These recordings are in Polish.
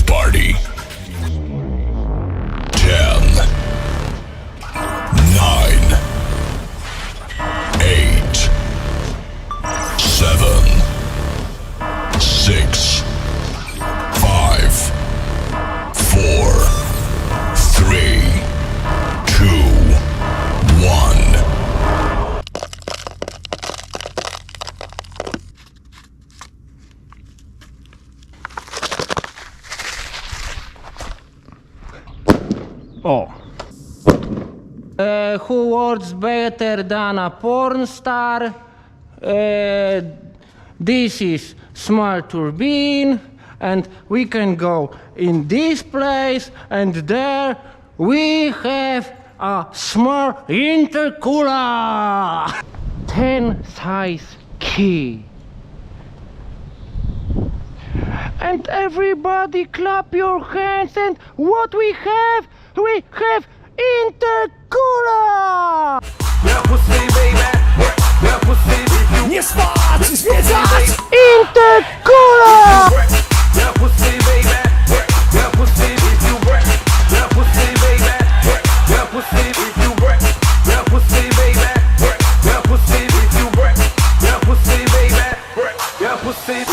party. Works better than a porn star? Uh, this is small turbine, and we can go in this place, and there we have a small intercooler. Ten size key. And everybody clap your hands and what we have? We have intercooler! Nie spać, zwiedzać! Intercooler! break. Yeah, pussy,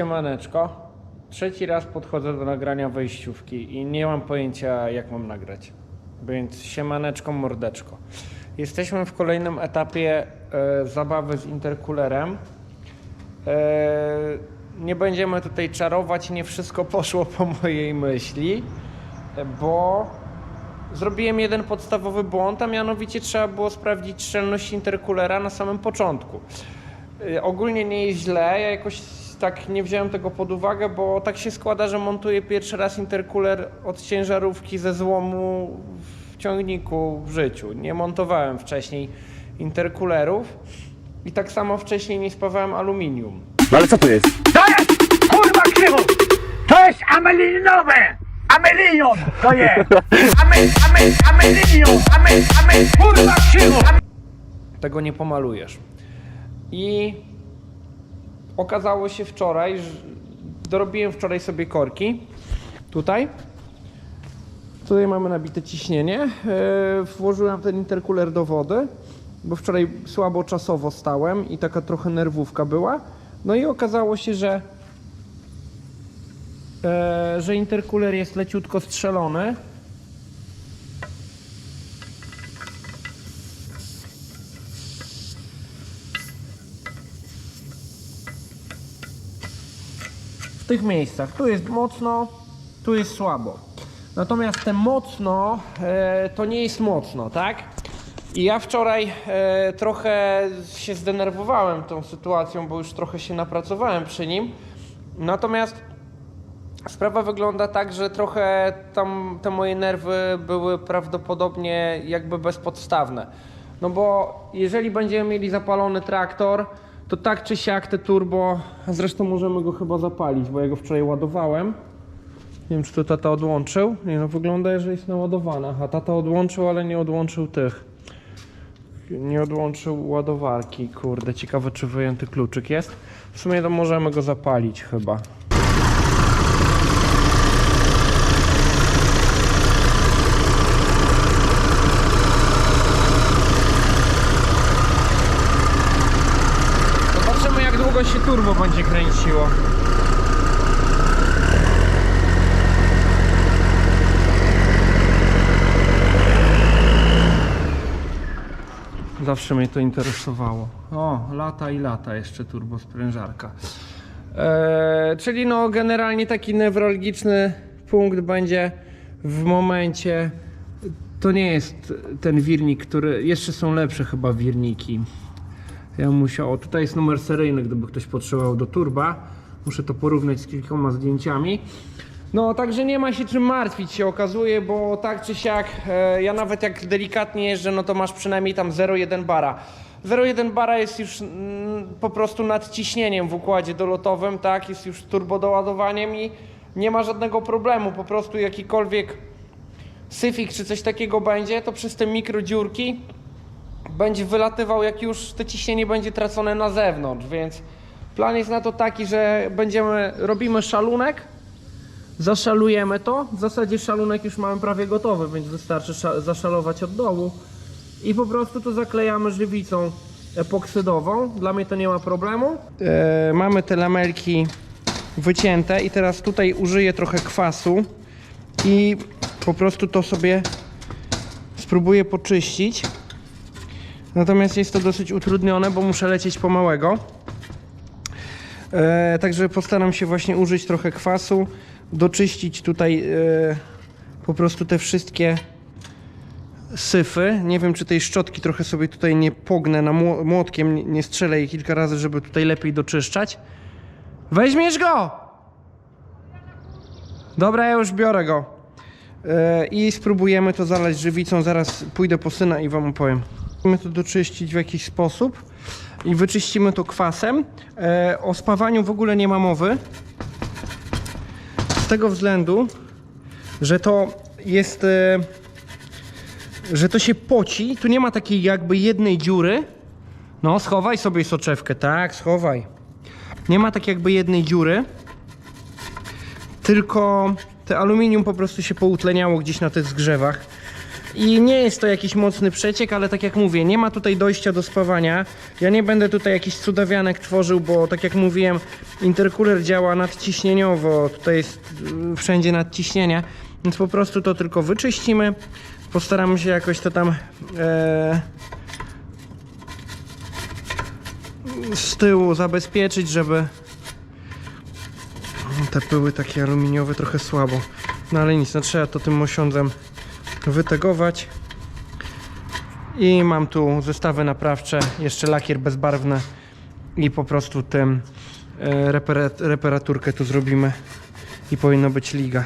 Siemaneczko. Trzeci raz podchodzę do nagrania wejściówki i nie mam pojęcia jak mam nagrać. Więc siemaneczko, mordeczko. Jesteśmy w kolejnym etapie e, zabawy z interkulerem. E, nie będziemy tutaj czarować, nie wszystko poszło po mojej myśli, e, bo zrobiłem jeden podstawowy błąd, a mianowicie trzeba było sprawdzić szczelność interkulera na samym początku. Ogólnie nie jest źle, ja jakoś tak nie wziąłem tego pod uwagę, bo tak się składa, że montuję pierwszy raz interkuler od ciężarówki ze złomu w ciągniku w życiu. Nie montowałem wcześniej interkulerów i tak samo wcześniej nie spawałem aluminium. No ale co to jest? To jest kurwa krzywo! To jest amelinowe! Amelinion to jest! Amel, amel, amelinion! Amel, amel, kurwa krzywo! tego nie pomalujesz. I okazało się wczoraj, że dorobiłem wczoraj sobie korki. Tutaj. Tutaj mamy nabite ciśnienie. Yy, włożyłem ten interkuler do wody, bo wczoraj słabo czasowo stałem i taka trochę nerwówka była. No i okazało się, że e, że interkuler jest leciutko strzelony. Tych miejscach. Tu jest mocno, tu jest słabo. Natomiast te mocno e, to nie jest mocno, tak? I ja wczoraj e, trochę się zdenerwowałem tą sytuacją, bo już trochę się napracowałem przy nim. Natomiast sprawa wygląda tak, że trochę tam te moje nerwy były prawdopodobnie jakby bezpodstawne. No bo jeżeli będziemy mieli zapalony traktor, to tak czy siak te turbo, zresztą możemy go chyba zapalić, bo ja go wczoraj ładowałem. Nie wiem, czy to tata odłączył. Nie no, wygląda, że jest naładowana. A tata odłączył, ale nie odłączył tych. Nie odłączył ładowarki. Kurde, ciekawe, czy wyjęty kluczyk jest. W sumie to możemy go zapalić chyba. Zobaczymy, jak długo się turbo będzie kręciło. Zawsze mnie to interesowało. O, lata i lata jeszcze turbo sprężarka. Eee, czyli no generalnie taki newralgiczny punkt będzie w momencie to nie jest ten wirnik, który jeszcze są lepsze chyba wirniki. Ja musiał, tutaj jest numer seryjny, gdyby ktoś potrzebował do turba. Muszę to porównać z kilkoma zdjęciami. No, także nie ma się czym martwić, się okazuje, bo tak czy siak, e, ja nawet jak delikatnie jeżdżę, no to masz przynajmniej tam 0,1 bara. 0,1 bara jest już mm, po prostu nad ciśnieniem w układzie dolotowym, tak? Jest już turbodoładowaniem i nie ma żadnego problemu. Po prostu jakikolwiek syfik czy coś takiego będzie, to przez te mikrodziurki będzie wylatywał, jak już to ciśnienie będzie tracone na zewnątrz, więc plan jest na to taki, że będziemy, robimy szalunek, zaszalujemy to. W zasadzie szalunek już mamy prawie gotowy, więc wystarczy sza- zaszalować od dołu i po prostu to zaklejamy żywicą epoksydową. Dla mnie to nie ma problemu. E, mamy te lamelki wycięte i teraz tutaj użyję trochę kwasu i po prostu to sobie spróbuję poczyścić. Natomiast jest to dosyć utrudnione, bo muszę lecieć po małego. E, także postaram się właśnie użyć trochę kwasu, doczyścić tutaj e, po prostu te wszystkie syfy. Nie wiem, czy tej szczotki trochę sobie tutaj nie pognę na mło- młotkiem, nie- nie strzelę jej kilka razy, żeby tutaj lepiej doczyszczać. Weźmiesz go! Dobra, ja już biorę go. E, I spróbujemy to zalać żywicą. Zaraz pójdę po syna i wam opowiem. Musimy to doczyścić w jakiś sposób i wyczyścimy to kwasem. E, o spawaniu w ogóle nie ma mowy. Z tego względu, że to jest. E, że to się poci. Tu nie ma takiej jakby jednej dziury. No, schowaj sobie soczewkę, tak, schowaj. Nie ma tak jakby jednej dziury tylko te aluminium po prostu się poutleniało gdzieś na tych zgrzewach. I nie jest to jakiś mocny przeciek, ale tak jak mówię, nie ma tutaj dojścia do spawania. Ja nie będę tutaj jakichś cudawianek tworzył, bo tak jak mówiłem, intercooler działa nadciśnieniowo, tutaj jest y, wszędzie nadciśnienie, więc po prostu to tylko wyczyścimy. Postaramy się jakoś to tam e, z tyłu zabezpieczyć, żeby te pyły takie aluminiowe trochę słabo. No ale nic, no trzeba to tym osiądzem wytegować. I mam tu zestawy naprawcze, jeszcze lakier bezbarwny i po prostu tym e, reparaturkę tu zrobimy i powinno być liga.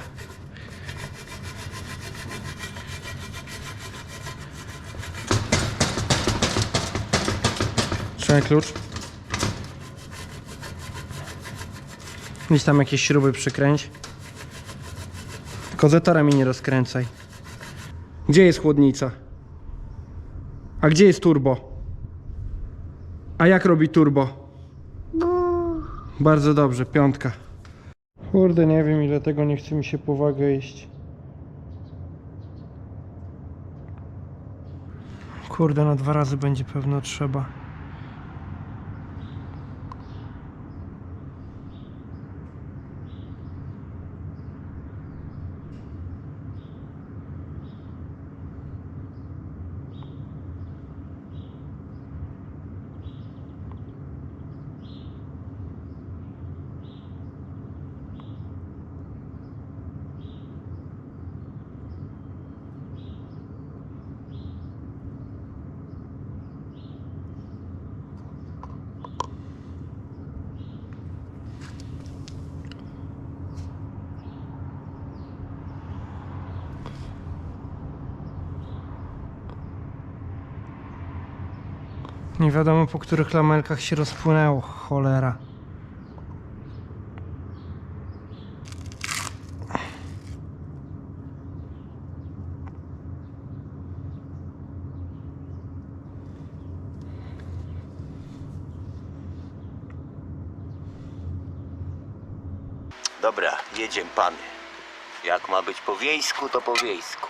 Trzymaj klucz. Gdzieś tam jakieś śruby przykręć. Tylko zetora mi nie rozkręcaj. Gdzie jest chłodnica? A gdzie jest turbo? A jak robi turbo? Bardzo dobrze, piątka. Kurde, nie wiem ile tego nie chce mi się powagę iść. Kurde, na dwa razy będzie pewno trzeba. Nie wiadomo po których lamelkach się rozpłynęło, cholera. Dobra, jedziemy pany. Jak ma być po wiejsku, to po wiejsku.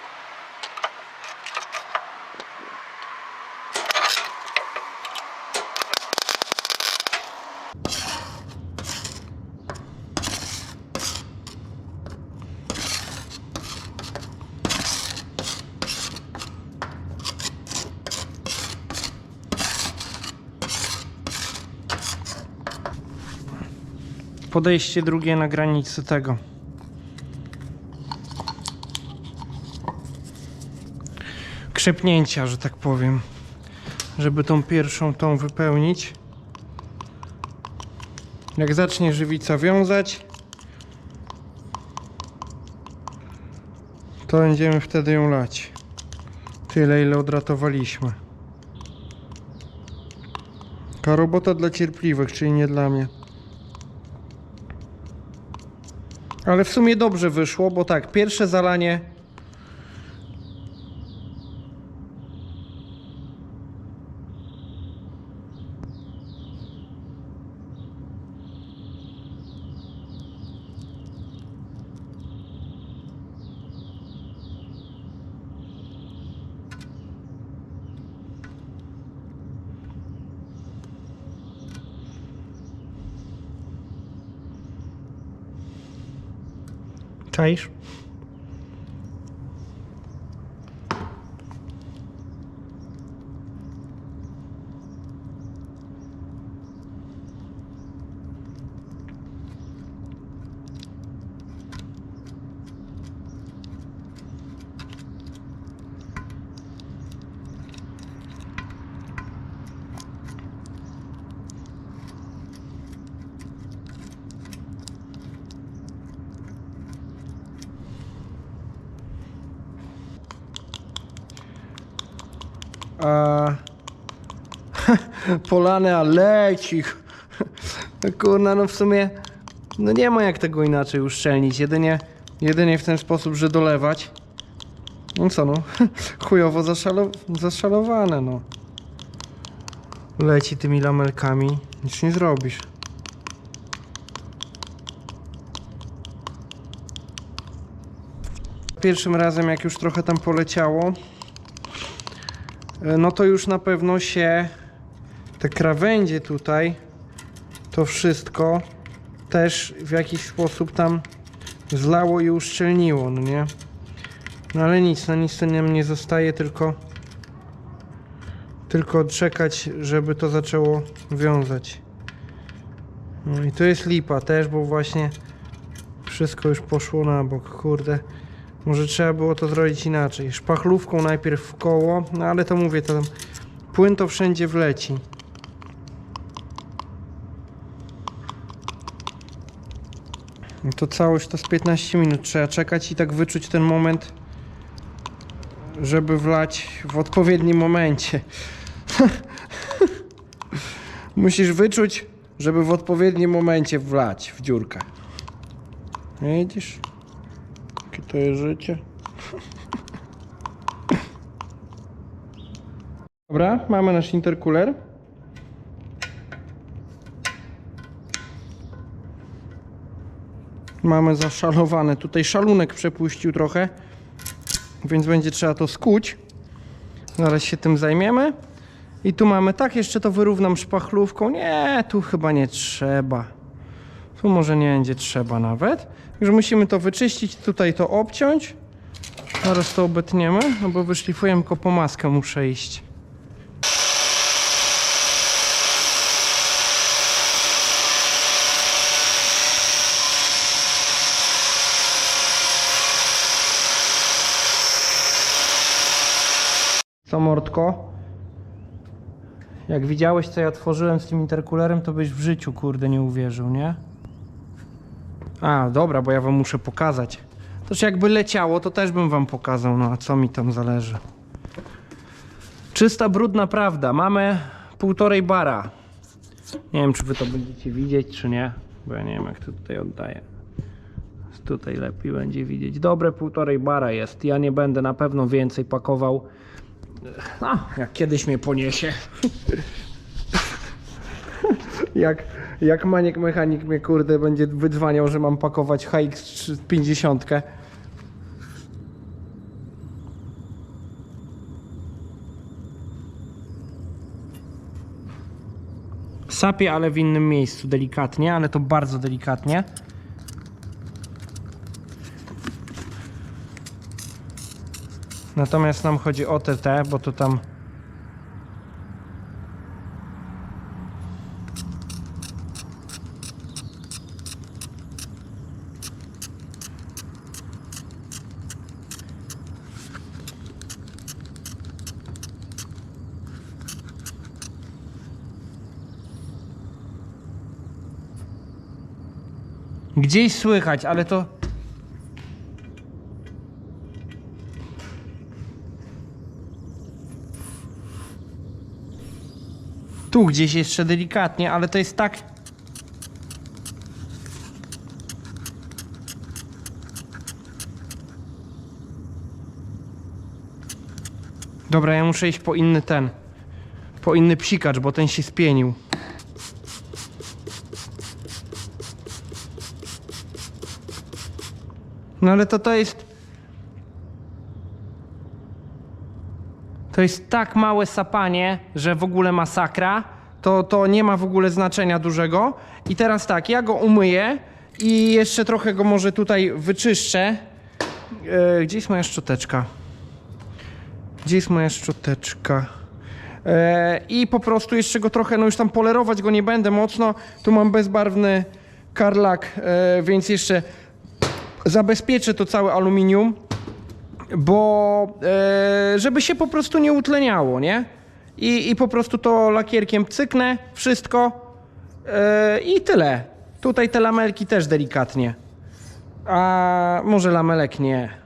Podejście drugie na granicy tego. Krzepnięcia, że tak powiem. Żeby tą pierwszą tą wypełnić. Jak zacznie żywica wiązać, to będziemy wtedy ją lać. Tyle, ile odratowaliśmy. Ta robota dla cierpliwych, czyli nie dla mnie. Ale w sumie dobrze wyszło, bo tak, pierwsze zalanie Tchau. A... Polany, a leci. No Kurna, no w sumie no nie ma jak tego inaczej uszczelnić. Jedynie, jedynie w ten sposób, że dolewać. No co no, chujowo zaszalo, zaszalowane no. Leci tymi lamelkami, nic nie zrobisz. Pierwszym razem jak już trochę tam poleciało, no to już na pewno się te krawędzie tutaj, to wszystko też w jakiś sposób tam zlało i uszczelniło, no nie? No ale nic, no nic nam nie zostaje, tylko tylko czekać, żeby to zaczęło wiązać. No i to jest lipa też, bo właśnie wszystko już poszło na bok, kurde. Może trzeba było to zrobić inaczej. Szpachlówką najpierw w koło, no ale to mówię, to tam płyn to wszędzie wleci. No to całość to z 15 minut trzeba czekać i tak wyczuć ten moment, żeby wlać w odpowiednim momencie. Musisz wyczuć, żeby w odpowiednim momencie wlać w dziurkę. Widzisz? To jest życie. Dobra, mamy nasz intercooler. Mamy zaszalowane. Tutaj szalunek przepuścił trochę, więc będzie trzeba to skuć. Zaraz się tym zajmiemy. I tu mamy, tak, jeszcze to wyrównam szpachlówką. Nie, tu chyba nie trzeba. Tu może nie będzie trzeba nawet. Także musimy to wyczyścić, tutaj to obciąć. Zaraz to obetniemy, no bo wyszlifujemy, tylko po maskę muszę iść. Co mordko? Jak widziałeś co ja tworzyłem z tym interkulerem, to byś w życiu kurde nie uwierzył, nie? A, dobra, bo ja wam muszę pokazać. To czy jakby leciało, to też bym wam pokazał, no a co mi tam zależy. Czysta, brudna prawda. Mamy półtorej bara. Nie wiem, czy wy to będziecie widzieć, czy nie, bo ja nie wiem, jak to tutaj oddaję. Tutaj lepiej będzie widzieć. Dobre półtorej bara jest. Ja nie będę na pewno więcej pakował. No, jak kiedyś mnie poniesie. jak, jak maniek mechanik mnie kurde będzie wydzwaniał, że mam pakować HX 50. Sapie, ale w innym miejscu, delikatnie, ale to bardzo delikatnie. Natomiast nam chodzi o TT, bo to tam Gdzieś słychać, ale to. Tu gdzieś jeszcze delikatnie, ale to jest tak. Dobra, ja muszę iść po inny ten. Po inny psikacz, bo ten się spienił. No ale to to jest. To jest tak małe sapanie, że w ogóle masakra. To, to nie ma w ogóle znaczenia dużego. I teraz tak, ja go umyję I jeszcze trochę go może tutaj wyczyszczę. E, gdzie jest moja szczoteczka? Gdzie jest moja szczoteczka? E, I po prostu jeszcze go trochę, no już tam polerować go nie będę mocno. Tu mam bezbarwny karlak, e, więc jeszcze zabezpieczę to całe aluminium, bo e, żeby się po prostu nie utleniało, nie? I, I po prostu to lakierkiem cyknę, wszystko e, i tyle. Tutaj te lamelki też delikatnie. A może lamelek nie.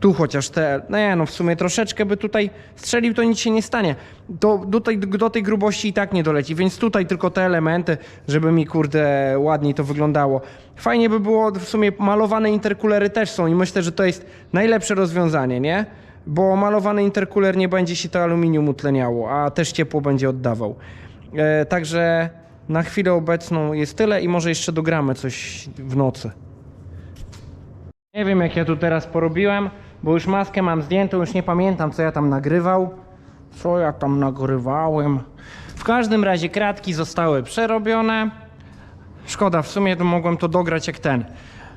Tu chociaż te, no nie no, w sumie troszeczkę by tutaj strzelił, to nic się nie stanie. Do, do, tej, do tej grubości i tak nie doleci, więc tutaj tylko te elementy, żeby mi kurde ładniej to wyglądało. Fajnie by było, w sumie malowane interkulery też są i myślę, że to jest najlepsze rozwiązanie, nie? Bo malowany interkuler nie będzie się to aluminium utleniało, a też ciepło będzie oddawał. E, także na chwilę obecną jest tyle i może jeszcze dogramy coś w nocy. Nie wiem jak ja tu teraz porobiłem, bo już maskę mam zdjętą, już nie pamiętam co ja tam nagrywał. Co ja tam nagrywałem. W każdym razie kratki zostały przerobione. Szkoda, w sumie to mogłem to dograć jak ten.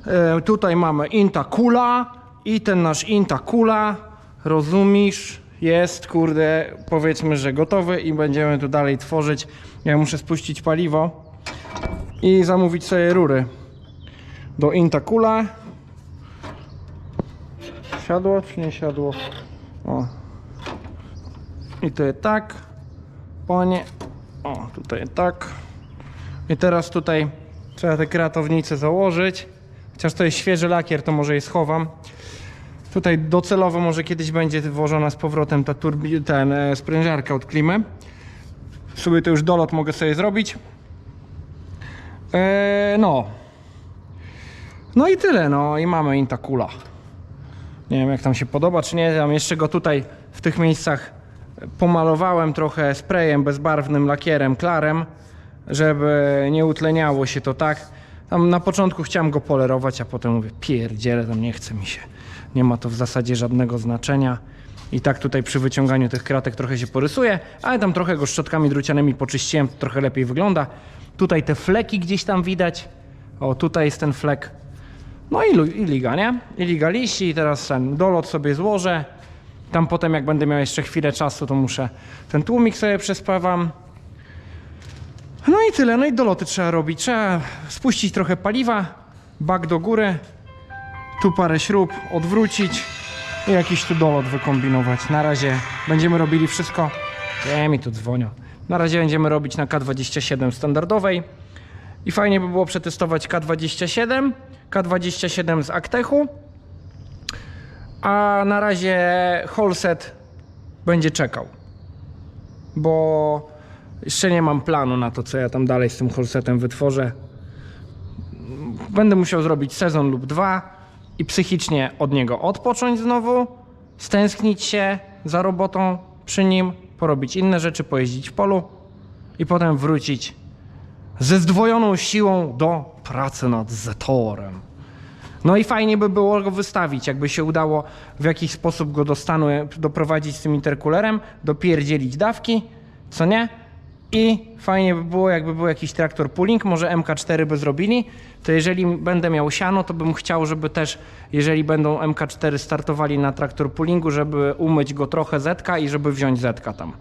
E, tutaj mamy Inta Kula i ten nasz Inta Kula, rozumiesz, jest, kurde, powiedzmy, że gotowy i będziemy tu dalej tworzyć. Ja muszę spuścić paliwo i zamówić sobie rury do Inta Kula. Siadło czy nie siadło? O. I jest tak. Panie. O, tutaj tak. I teraz tutaj trzeba te kratownice założyć. Chociaż to jest świeży lakier, to może je schowam. Tutaj docelowo może kiedyś będzie włożona z powrotem ta ten e, sprężarka od klimy. Sobie to już dolot mogę sobie zrobić. E, no. No i tyle, no i mamy Intakula. Nie wiem jak tam się podoba czy nie, tam jeszcze go tutaj w tych miejscach pomalowałem trochę sprayem bezbarwnym, lakierem, klarem, żeby nie utleniało się to tak. Tam na początku chciałem go polerować, a potem mówię, pierdziele, tam nie chce mi się. Nie ma to w zasadzie żadnego znaczenia. I tak tutaj przy wyciąganiu tych kratek trochę się porysuje, ale tam trochę go szczotkami drucianymi poczyściłem, trochę lepiej wygląda. Tutaj te fleki gdzieś tam widać. O, tutaj jest ten flek. No i, i liga, nie? I liga liści teraz ten dolot sobie złożę. Tam potem jak będę miał jeszcze chwilę czasu, to muszę ten tłumik sobie przespawam. No i tyle, no i doloty trzeba robić. Trzeba spuścić trochę paliwa, bak do góry, tu parę śrub odwrócić i jakiś tu dolot wykombinować. Na razie będziemy robili wszystko. Nie mi tu dzwonią. Na razie będziemy robić na K27 standardowej. I fajnie by było przetestować K27, K27 z Actechu. A na razie Holset będzie czekał. Bo jeszcze nie mam planu na to, co ja tam dalej z tym Holsetem wytworzę. Będę musiał zrobić sezon lub dwa i psychicznie od niego odpocząć znowu, stęsknić się za robotą przy nim, porobić inne rzeczy, pojeździć w polu i potem wrócić ze zdwojoną siłą do pracy nad Zetorem. No i fajnie by było go wystawić, jakby się udało w jakiś sposób go do stanu doprowadzić z tym interkulerem, dopierdzielić dawki, co nie? I fajnie by było, jakby był jakiś traktor pooling, może MK4 by zrobili, to jeżeli będę miał siano, to bym chciał, żeby też, jeżeli będą MK4 startowali na traktor poolingu, żeby umyć go trochę zetka i żeby wziąć zetka tam.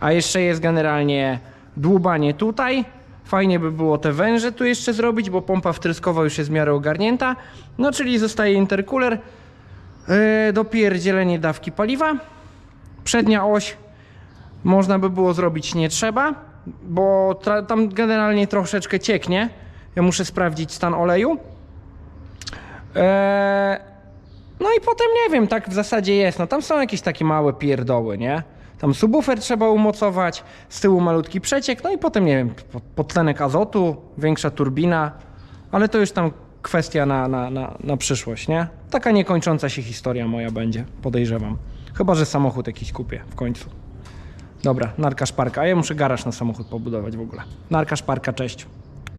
A jeszcze jest generalnie dłubanie tutaj. Fajnie by było te węże tu jeszcze zrobić, bo pompa wtryskowa już jest w miarę ogarnięta. No czyli zostaje interkuler, yy, dopierdzielenie dawki paliwa. Przednia oś można by było zrobić nie trzeba, bo tam generalnie troszeczkę cieknie. Ja muszę sprawdzić stan oleju. Eee, no i potem nie wiem, tak w zasadzie jest. No tam są jakieś takie małe pierdoły, nie? Tam subwoofer trzeba umocować, z tyłu malutki przeciek, no i potem nie wiem, po- podtlenek azotu, większa turbina, ale to już tam kwestia na, na, na, na przyszłość, nie? Taka niekończąca się historia moja będzie, podejrzewam. Chyba, że samochód jakiś kupię w końcu. Dobra, narka szparka, a ja muszę garaż na samochód pobudować w ogóle. Narka szparka, cześć.